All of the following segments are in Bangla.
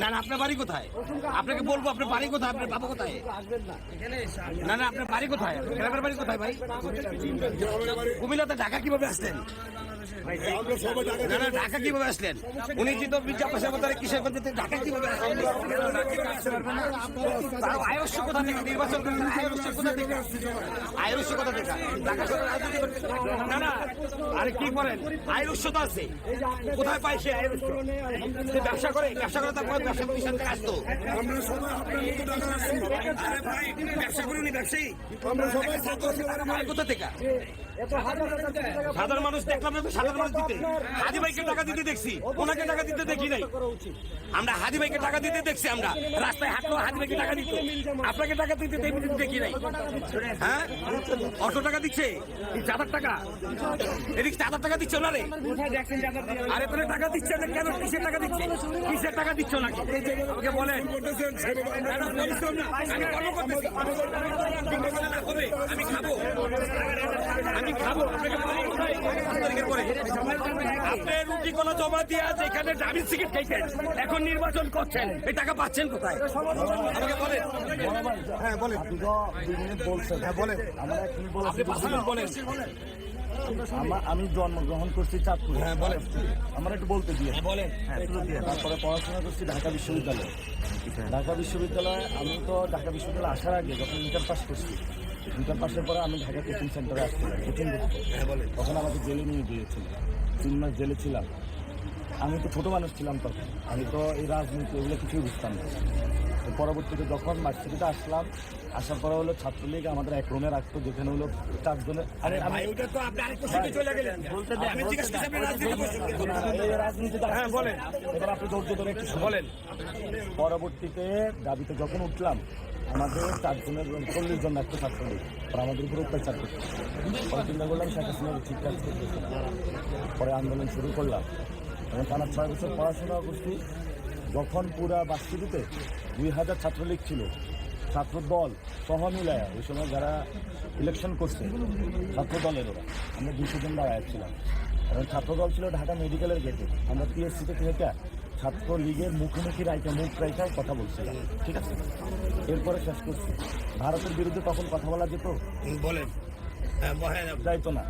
না না, আপনার বাড়ি কোথায়? আপনাকে বলব, আপনার বাড়ি কোথায়? আপনার বাবা কোথায়? না না, আপনার বাড়ি কোথায়? গ্রামের বাড়ি কোথায় ভাই? কুমিল্লাতে ঢাকা কীভাবে টাকা না না ঢাকা কীভাবে আসলেন? উনি জিত পয়সা কোথায় কিসের মধ্যে ঢাকা কীভাবে আসলেন? কোথা থেকে নির্বাচন করছেন আয়স্য কোথা থেকে আয়স্য কোথা থেকে ঢাকা শহরে রাজনীতি করছেন না না আরে কি করেন? আয়ুষ্য তো আছে। কোথায় পায় সে আয়ুষ্য? ব্যবসা করে ব্যবসা করে তারপর ব্যবসা প্রতিষ্ঠান থেকে আসতো আমরা সবাই আপনার মতো টাকা রাখছি। আরে ভাই ব্যবসা করি ব্যবসায়ী? আমরা সবাই কোথা থেকে? সাধারণ মানুষ দেখলাম না তো, সাধারণ মানুষ দিতে। হাজি ভাইকে টাকা দিতে দেখছি। ওনাকে টাকা দিতে দেখি নাই। আমরা হাজি ভাইকে টাকা দিতে দেখছি আমরা। রাস্তায় হাঁটলো, হাজি ভাইকে টাকা দিত। আপনাকে টাকা দিতে দেখি নাই। হ্যাঁ? অটো টাকা দিচ্ছে? চাঁদার টাকা? এদিকে চাঁদার টাকা দিচ্ছ না রে আরে তোরা টাকা দিচ্ছে না কেন? কিসের টাকা দিচ্ছে? কিসের টাকা দিচ্ছ নাকি কর্ম করতেছি। আমি খাব। আমি খাব। আপনি রুটি কোনো জমা দিয়ে আছে এখানে খাইছেন এখন নির্বাচন করছেন। এই টাকা পাচ্ছেন কোথায়? আমাকে বলেন। হ্যাঁ বলেন। দুই মিনিট বলছেন। হ্যাঁ বলেন। বলেন। আমি জন্মগ্রহণ করছি চাঁদপুরে। হ্যাঁ, বলেন। আমার একটু বলতে দিয়ে বলেন। হ্যাঁ, তারপরে পড়াশোনা করছি ঢাকা বিশ্ববিদ্যালয়ে। ঢাকা বিশ্ববিদ্যালয়ে আমি তো ঢাকা বিশ্ববিদ্যালয়ে আসার আগে যখন ইন্টার পাস করছি ইন্টার পাসের পরে আমি ঢাকা কোচিং সেন্টারে আসছিলাম। কোচিং তখন আমাকে জেলে নিয়ে গিয়েছিল। তিন মাস জেলে ছিলাম। আমি তো ছোটো মানুষ ছিলাম তখন। আমি তো এই রাজনীতি এগুলো কিছুই বুঝতাম না। পরবর্তীতে যখন ভার্সিটিতে আসলাম আসার পরে হলো ছাত্রলীগ আমাদের এক রুমে রাখতো যেখানে হলো চারজনের আরে ওটা তো আপনি আরেকটু চলে গেলেন। আমি জিজ্ঞেস করছি আপনি রাজনীতি করছেন কেন? হ্যাঁ, বলেন। এবার আপনি ধৈর্য ধরে একটু বলেন। পরবর্তীতে দাবিতে যখন উঠলাম আমাদের চারজনের চল্লিশ জন একটা ছাত্রলীগ পরে আমাদের উপরে অত্যাচার করছে পরে চিন্তা করলাম, শেখ হাসিনা ঠিক কাজ করতেছে পরে আন্দোলন শুরু করলাম। এবং টানা ছয় বছর পড়াশোনা করছি। যখন পুরা বাস্তিতে দুই হাজার ছাত্রলীগ ছিল, ছাত্র দল সহ মিলায়া ওই সময় যারা ইলেকশন করছে, ছাত্র দলের ওরা, আমরা দুশো জন দাঁড়ায় ছিলাম। এবং ছাত্র দল ছিল ঢাকা মেডিকেলের গেটে আমরা পিএসসিতে থেকে ছাত্র লীগের মুখোমুখি রাইকা মুখ রাইকায় কথা বলছিলাম। ঠিক আছে? এরপরে শেষ করছি। ভারতের বিরুদ্ধে তখন কথা বলা যেত? বলেন। হ্যাঁ বলেন। যাইতো না।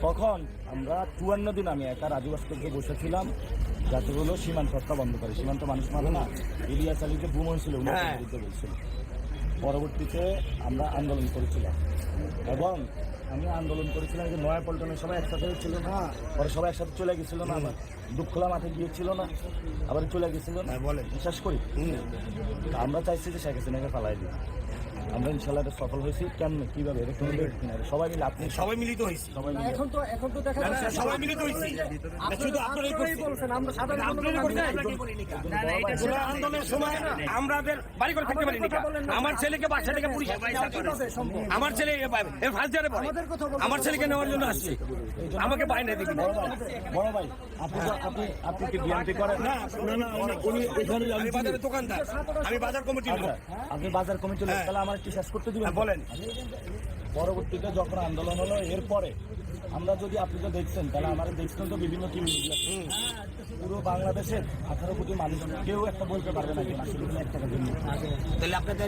তখন আমরা চুয়ান্ন দিন আমি একা রাজু ভাস্কর্যে বসেছিলাম। যাতে হলো সীমান্ত হত্যা বন্ধ করে। সীমান্ত মানুষ মানে না ইলিয়াস আলীকে বুম হয়েছিল হ্যাঁ। বিরুদ্ধে বলছিল। পরবর্তীতে আমরা আন্দোলন করেছিলাম। এবং আমি আন্দোলন করেছিলাম যে নয়া পল্টনের সবাই একসাথে ছিল না পরে সবাই একসাথে চলে গেছিল না আমার দুঃখলা মাঠে গিয়েছিল না আবার চলে গেছিল না। বলে বিশ্বাস করি। আমরা চাইছি যে শেখ হাসিনাকে ফালাই দিই আমরা ইনশাল্লাহ এটা সফল হয়েছি। কেন কীভাবে? এটা সবাই মিলে আপনি সবাই মিলিত হয়েছি। সবাই এখন তো এখন তো দেখা না, না, যাচ্ছে সবাই মিলিত হয়েছি। শুধু আপনারাই বলছেন আমরা সাধারণ আপনারাই করছেন আমরা কি করিনি কা? কোনো আন্দোলনের সময় আমাদের বাড়ি করে থাকতে পারিনি আমার ছেলেকে বাসা থেকে পুলিশ আমার ছেলে ফার্স্ট ইয়ারে পড়ে। আমার ছেলেকে নেওয়ার জন্য আসছে। আমাকে বাইরে বড় ভাই বড় ভাই আপনি আপনি আপনি কি বিএনপি করেন? না না না উনি- এখানে দোকানদার। আমি বাজার কমিটির আচ্ছা, আপনি বাজার কমিটি তাহলে আমার একটু শেষ করতে দিবেন। হ্যাঁ, বলেন। পরবর্তীতে যখন আন্দোলন হলো এরপরে আমরা যদি আপনি তো দেখছেন তাহলে আমার দেখছেন তো বিভিন্ন টিম পুরো বাংলাদেশের আঠারো কোটি মানুষ কেউ একটা বলতে পারবে না যে এক টাকা দিন তাহলে আপনাদের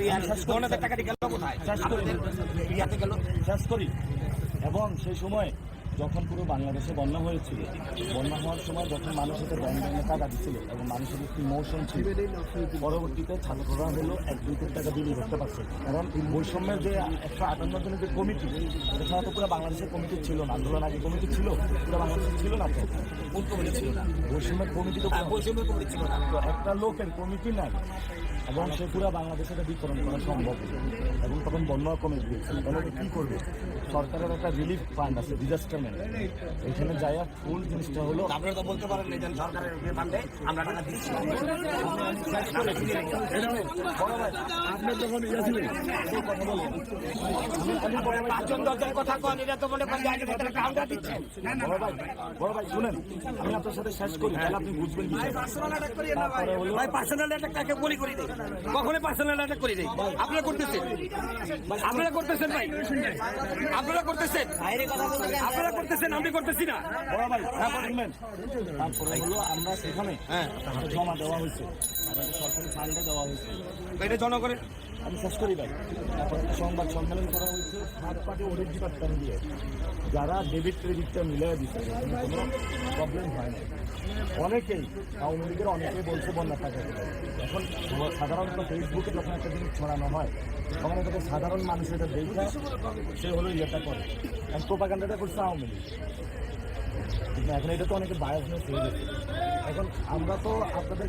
হাজার টাকাটি গেল কোথায়? শেষ করে। শেষ করি। এবং সেই সময় যখন পুরো বাংলাদেশে বন্যা হয়েছিল বন্যা হওয়ার সময় যখন মানুষ এতে ব্যাংক ব্যাংকে টাকা দিচ্ছিল এবং মানুষের একটি মৌসুম ছিল পরবর্তীতে ছাত্ররা হলো এক দুই কোটি টাকা বিলি করতে পারছে। কারণ এই বৈষম্যের যে একশো আটান্ন জনের যে কমিটি এছাড়া তো পুরো বাংলাদেশের কমিটি ছিল না আন্দোলন আগে কমিটি ছিল পুরো বাংলাদেশে ছিল না তো। কোন কমিটি ছিল না বৈষম্যের কমিটি তো আর বৈষম্য কমিটি ছিল না। তো একটা লোকের কমিটি নাই। এবং সে পুরো বাংলাদেশে এটা বিতরণ করা সম্ভব। এবং তখন বন্যা কমে গিয়েছে। তাহলে কি করবে? সরকারের একটা রিলিফ ফান্ড আছে ডিজাস্টার ম্যান এখানে যাইয়া ফুল জিনিসটা হলো আপনারা তো বলতে পারেন না যে সরকারের ফান্ডে আমরা টাকা দিচ্ছি। আপনি যখন ইয়ে পাঁচজন দশজন কথা কন এটা তো মনে করেন আগে ভেতরে কাউন্টার দিচ্ছেন বড় ভাই বড় ভাই শুনেন আমি আপনার সাথে শেষ করি তাহলে আপনি বুঝবেন বিষয়টা। তারপরে হলো ভাই। পার্সোনাল কাকে বলি করে দেয় কখনোই পার্সোনাল অ্যাটাক করি নাই। আপনারা করতেছেন? আপনারা করতেছেন ভাই? আপনারা করতেছেন? আপনারা করতেছেন আমি করতেছি না। বড় ভাই শুনবেন। আমরা সেখানে হ্যাঁ। জমা দেওয়া হয়েছে। এটা জনগণের আমি শেষ করি ভাই। তারপরে সংবাদ সম্মেলন করা হয়েছে। থার্ড পার্টি ডিপার্টমেন্ট দিয়ে। যারা ডেবিট ক্রেডিটটা মিলে দিচ্ছে, কোনো প্রবলেম হয় না। অনেকেই, আওয়ামী লীগের অনেকেই বলছে, বন্যা দিতে। এখন সাধারণত ফেসবুকে যখন একটা জিনিস ছড়ানো হয়, তখন এটাকে সাধারণ মানুষ এটা দেখে সে হলো ইয়েটা করে। আর প্রোপাগান্ডাটা করছে আওয়ামী লীগ। এখন এটা তো অনেকে বায়াসনেস হয়ে গেছে। এখন আমরা তো আপনাদের